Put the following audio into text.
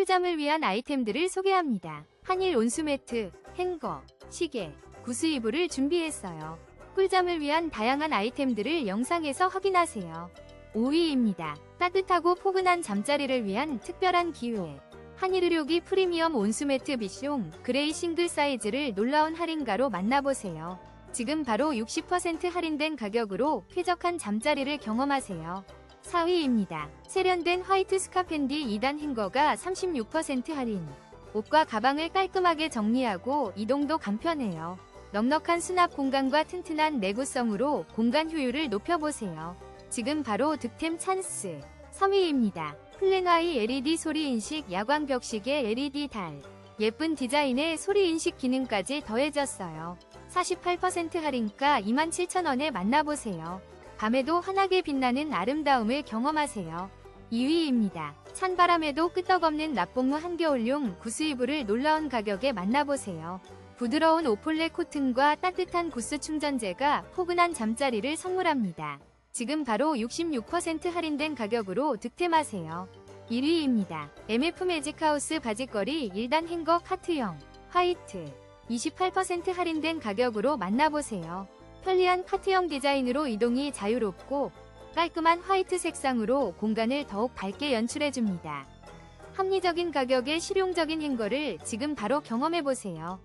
꿀잠을 위한 아이템들을 소개합니다. 한일 온수매트, 행거, 시계, 구스 이불을 준비했어요. 꿀잠을 위한 다양한 아이템들을 영상에서 확인하세요. 5위입니다. 따뜻하고 포근한 잠자리를 위한 특별한 기회. 한일의료기 프리미엄 온수매트 비숑 그레이 싱글 사이즈를 놀라운 할인가로 만나보세요. 지금 바로 60% 할인된 가격으로 쾌적한 잠자리를 경험하세요. 4위입니다. 세련된 화이트 스카펜디 2단 행거가 36% 할인. 옷과 가방을 깔끔하게 정리하고 이동도 간편해요. 넉넉한 수납 공간과 튼튼한 내구성으로 공간 효율을 높여보세요. 지금 바로 득템 찬스. 3위입니다. 플랜와이 LED 소리 인식 야광 벽시계 LED 달. 예쁜 디자인에 소리 인식 기능까지 더해졌어요. 48% 할인가 27,000원에 만나보세요. 밤에도 환하게 빛나는 아름다움을 경험하세요. 2위입니다. 찬바람에도 끄떡없는 납봉무 한겨울용 구스이불을 놀라운 가격에 만나보세요. 부드러운 오폴레 코튼과 따뜻한 구스 충전재가 포근한 잠자리를 선물합니다. 지금 바로 66% 할인된 가격으로 득템하세요. 1위입니다. MF 매직하우스 바지거리 1단 행거 카트형 화이트 28% 할인된 가격으로 만나보세요. 편리한 카트형 디자인으로 이동이 자유롭고 깔끔한 화이트 색상으로 공간을 더욱 밝게 연출해줍니다. 합리적인 가격에 실용적인 행거를 지금 바로 경험해보세요.